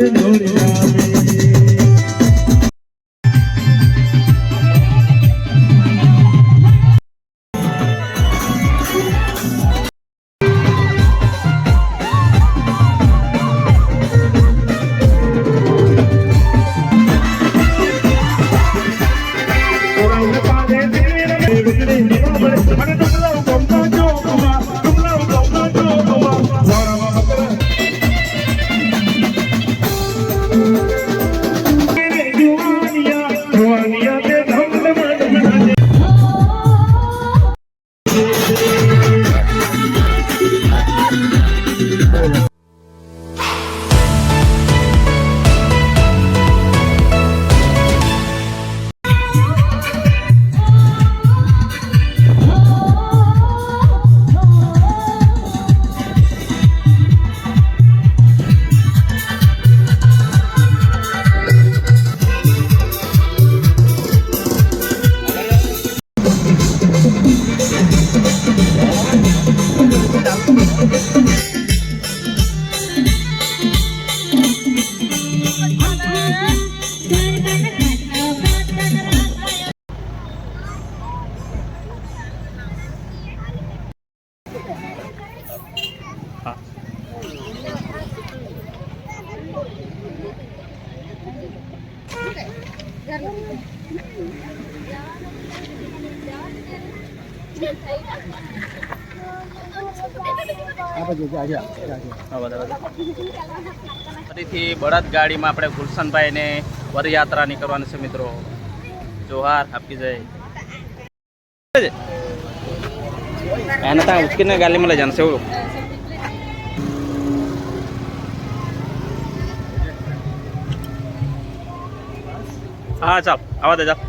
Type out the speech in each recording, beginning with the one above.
રે દોડી આવે ફરીથી બળદ ગાડીમાં આપણે ગુલશનભાઈને પદયાત્રા નીકળવાની છે, મિત્રો. જોહાર આપી જાય. એને ત્યાં ઉચકીને ગાડીમાં લઈ જાણશે એવું. હા, ચાલ, આવા દે, ચાલ.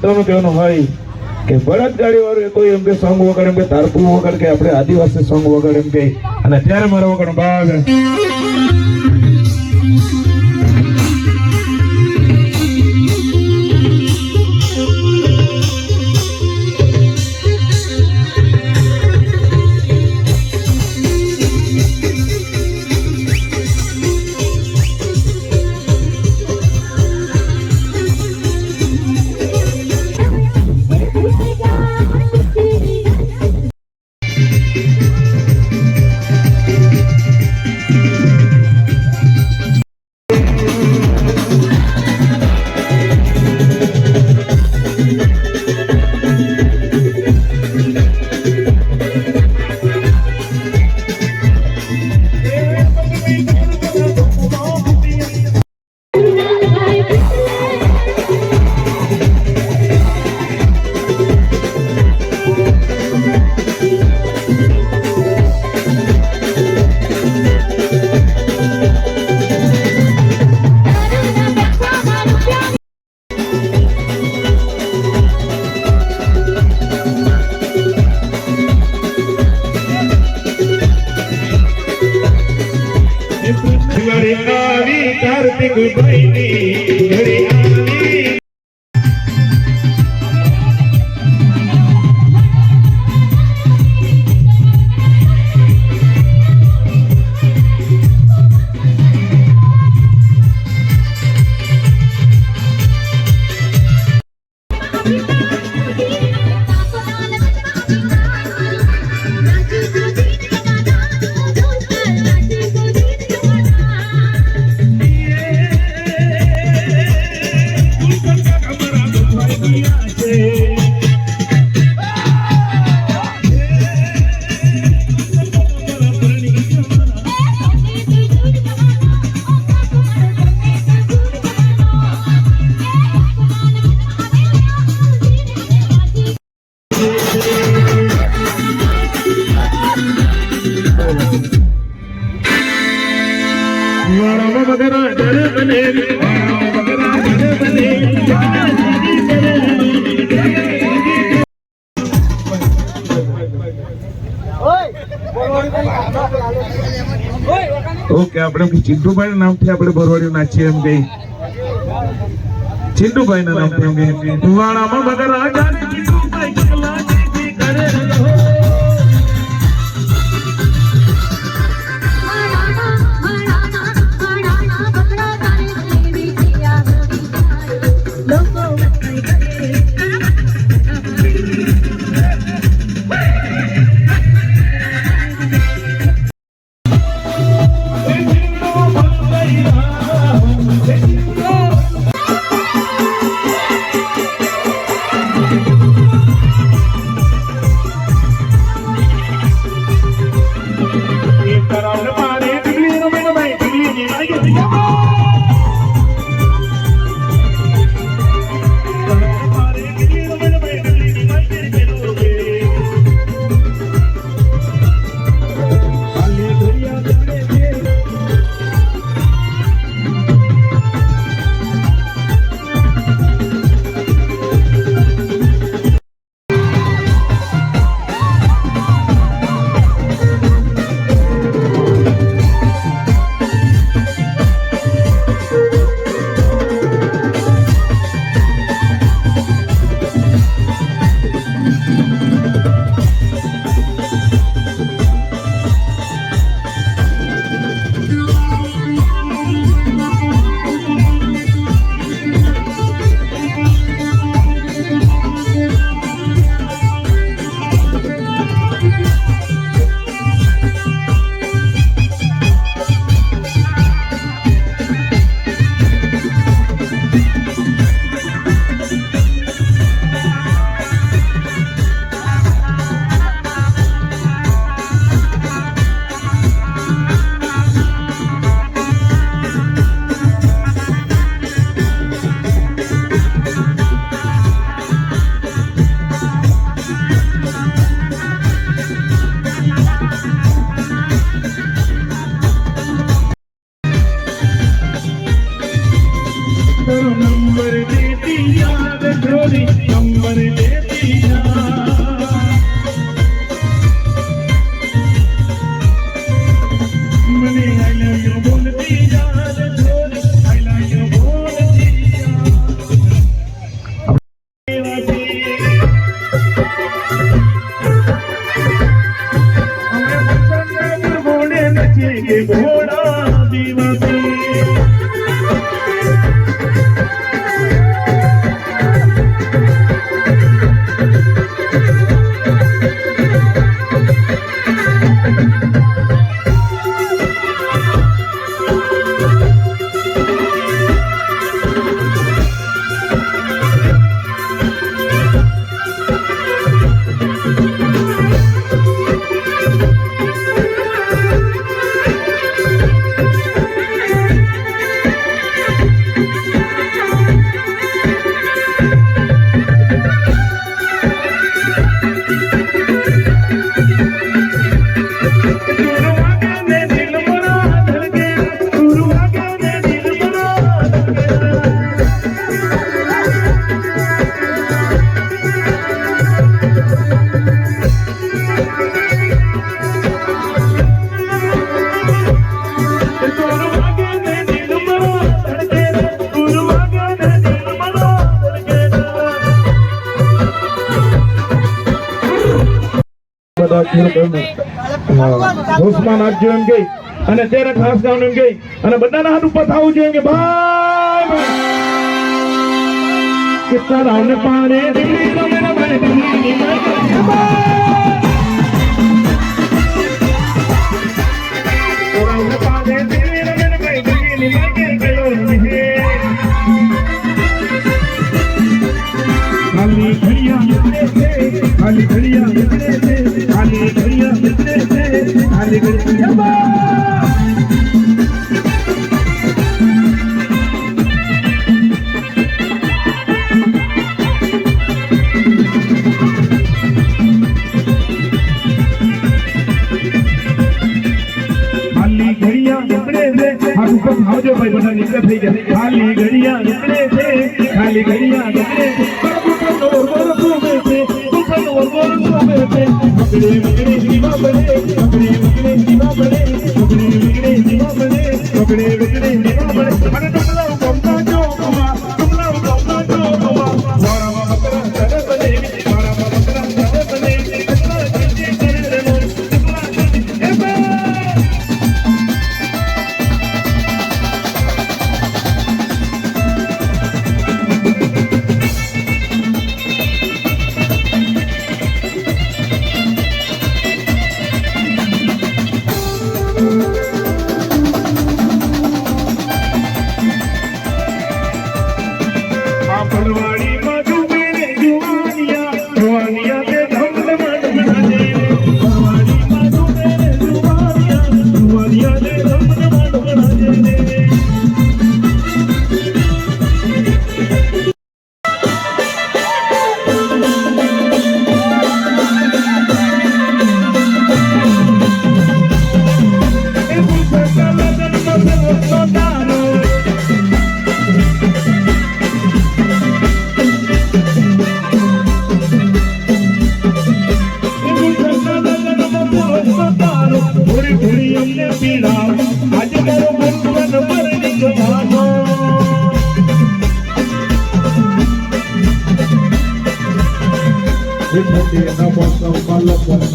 મિત્રોનું કહેવાનું હોય કે બળદ ગાડી વાળું કોઈ એમ કે સોંગ વગર, એમ કે તારપુર વગર કે આપણે આદિવાસી સોંગ વગર એમ કે. અને ત્યારે મારો વગર ભાગ. बहिनी આપણે ચિંટુભાઈ નામથી આપણે ભરવાડિયું નાચીએ એમ કઈ ચિંટુભાઈ ના નામથી એમ કઈ ટુવાણામાં બધા રાજા ચિંટુભાઈ അവർ നീട്ടിയാതെ ധ്രോണിക്കും ઘોષમાં નાખજો એમ ગઈ અને ત્યારે ખાસ ગાઉન એમ ગઈ અને બધાના હાથ ઉપર થવું જોઈએ કે ભાઈ કે રાવને પારે દિલ્હી ને માય ભાઈ. ¡Alegría, alegría! ¡Vamos a tomar, vamos a tomar, vamos a vamos a Pablo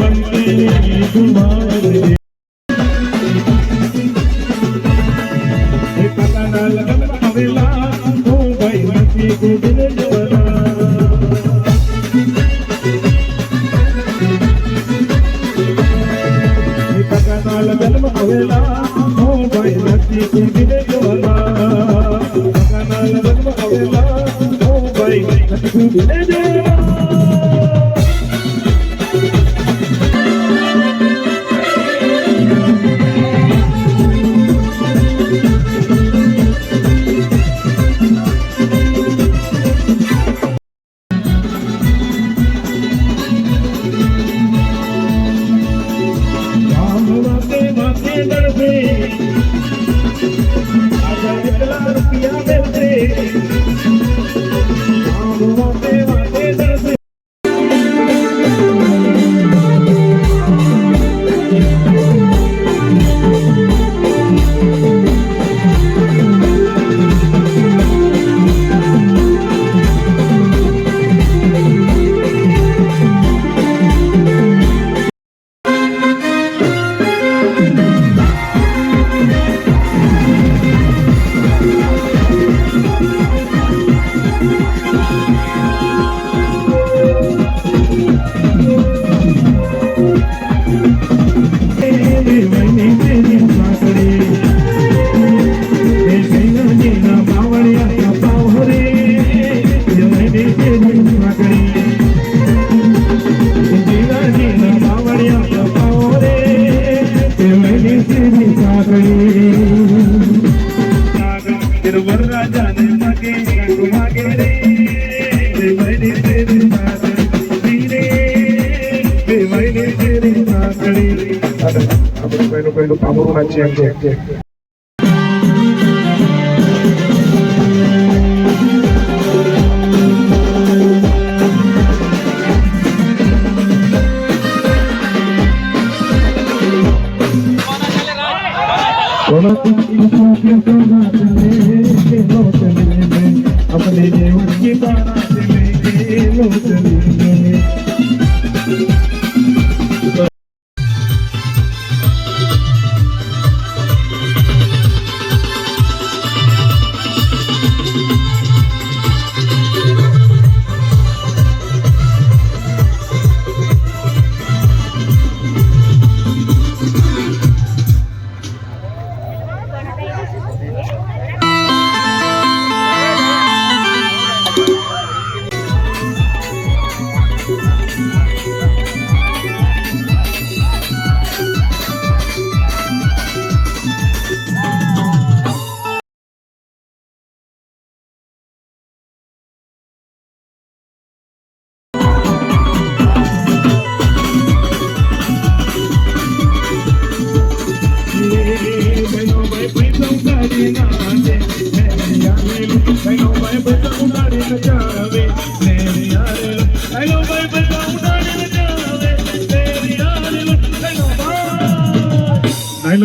வண்டிலே இது மாறுதே રાજાને માગે રંગ માગે રે બેવાઈ આપણે પહેલું પહેલું પામરું વાંચીએ એમ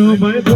Oh my God.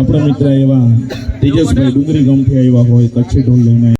આપણા મિત્ર એવા તેજસભાઈ ડુંગરી ગામથી આવ્યા હોય કચ્છી ઢોલ લઈને.